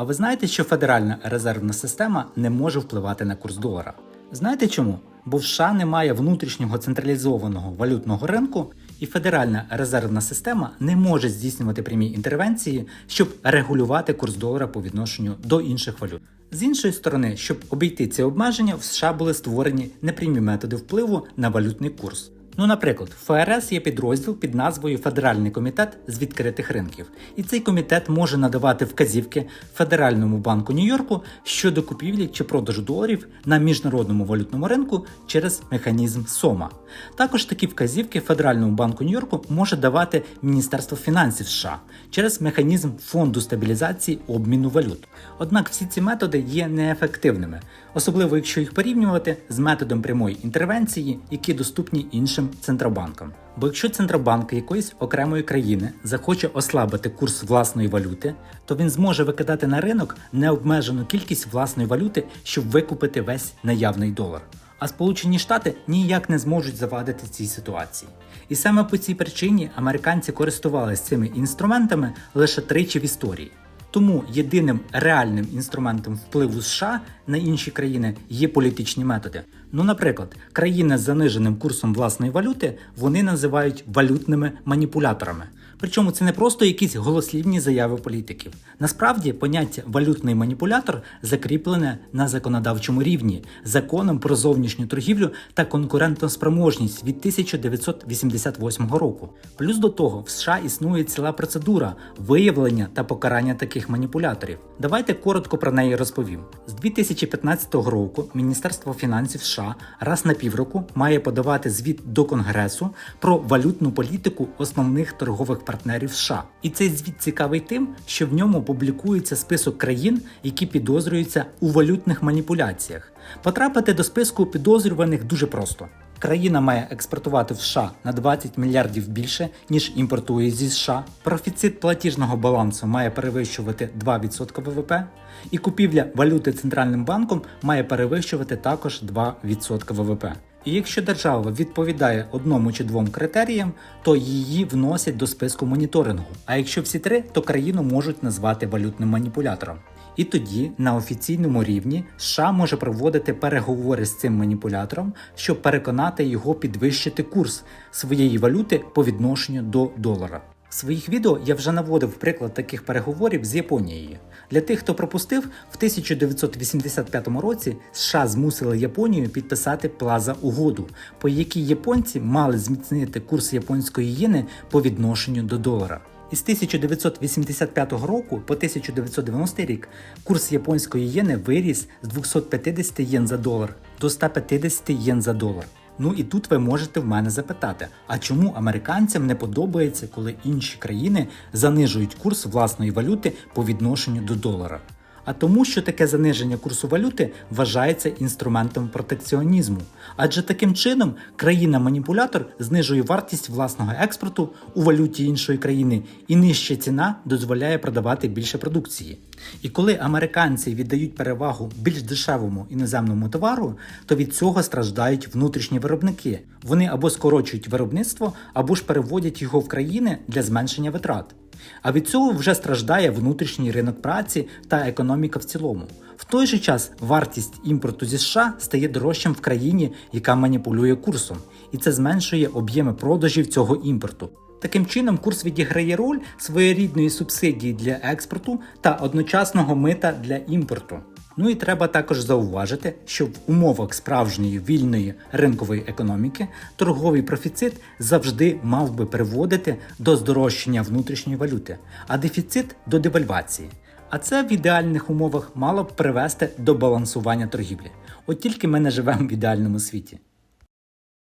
А ви знаєте, що Федеральна резервна система не може впливати на курс долара? Знаєте чому? Бо в США немає внутрішнього централізованого валютного ринку, і Федеральна резервна система не може здійснювати прямі інтервенції, щоб регулювати курс долара по відношенню до інших валют. З іншої сторони, щоб обійти ці обмеження, в США були створені непрямі методи впливу на валютний курс. Ну, наприклад, в ФРС є підрозділ під назвою Федеральний комітет з відкритих ринків, і цей комітет може надавати вказівки Федеральному банку Нью-Йорку щодо купівлі чи продажу доларів на міжнародному валютному ринку через механізм СОМА. Також такі вказівки Федеральному банку Нью-Йорку може давати Міністерство фінансів США через механізм фонду стабілізації обміну валют. Однак всі ці методи є неефективними, особливо якщо їх порівнювати з методом прямої інтервенції, які доступні іншим центробанкам. Бо якщо центробанк якоїсь окремої країни захоче ослабити курс власної валюти, то він зможе викидати на ринок необмежену кількість власної валюти, щоб викупити весь наявний долар. А Сполучені Штати ніяк не зможуть завадити цій ситуації. І саме по цій причині американці користувалися цими інструментами лише тричі в історії. Тому єдиним реальним інструментом впливу США на інші країни є політичні методи. Ну, наприклад, країни з заниженим курсом власної валюти вони називають валютними маніпуляторами. Причому це не просто якісь голослівні заяви політиків. Насправді поняття валютний маніпулятор закріплене на законодавчому рівні законом про зовнішню торгівлю та конкурентоспроможність від 1988 року. Плюс до того, в США існує ціла процедура виявлення та покарання таких маніпуляторів. Давайте коротко про неї розповім. З 2015 року Міністерство фінансів США раз на півроку має подавати звіт до Конгресу про валютну політику основних торгових партнерів США. І цей звіт цікавий тим, що в ньому публікується список країн, які підозрюються у валютних маніпуляціях. Потрапити до списку підозрюваних дуже просто. Країна має експортувати в США на 20 мільярдів більше, ніж імпортує зі США. Профіцит платіжного балансу має перевищувати 2% ВВП, і купівля валюти центральним банком має перевищувати також 2% ВВП. І якщо держава відповідає одному чи двом критеріям, то її вносять до списку моніторингу. А якщо всі три, то країну можуть назвати валютним маніпулятором. І тоді на офіційному рівні США може проводити переговори з цим маніпулятором, щоб переконати його підвищити курс своєї валюти по відношенню до долара. В своїх відео я вже наводив приклад таких переговорів з Японією. Для тих, хто пропустив, в 1985 році США змусили Японію підписати плаза угоду, по якій японці мали зміцнити курс японської єни по відношенню до долара. Із 1985 року по 1990 рік курс японської єни виріс з 250 єн за долар до 150 єн за долар. Ну і тут ви можете в мене запитати, а чому американцям не подобається, коли інші країни занижують курс власної валюти по відношенню до долара? А тому, що таке заниження курсу валюти вважається інструментом протекціонізму, адже таким чином країна-маніпулятор знижує вартість власного експорту у валюті іншої країни, і нижча ціна дозволяє продавати більше продукції. І коли американці віддають перевагу більш дешевому іноземному товару, то від цього страждають внутрішні виробники. Вони або скорочують виробництво, або ж переводять його в країни для зменшення витрат. А від цього вже страждає внутрішній ринок праці та економіка в цілому. В той же час вартість імпорту зі США стає дорожчим в країні, яка маніпулює курсом, і це зменшує об'єми продажів цього імпорту. Таким чином, курс відіграє роль своєрідної субсидії для експорту та одночасного мита для імпорту. Ну і треба також зауважити, що в умовах справжньої вільної ринкової економіки торговий профіцит завжди мав би приводити до здорожчання внутрішньої валюти, а дефіцит до девальвації. А це в ідеальних умовах мало б привести до балансування торгівлі. От тільки ми не живемо в ідеальному світі.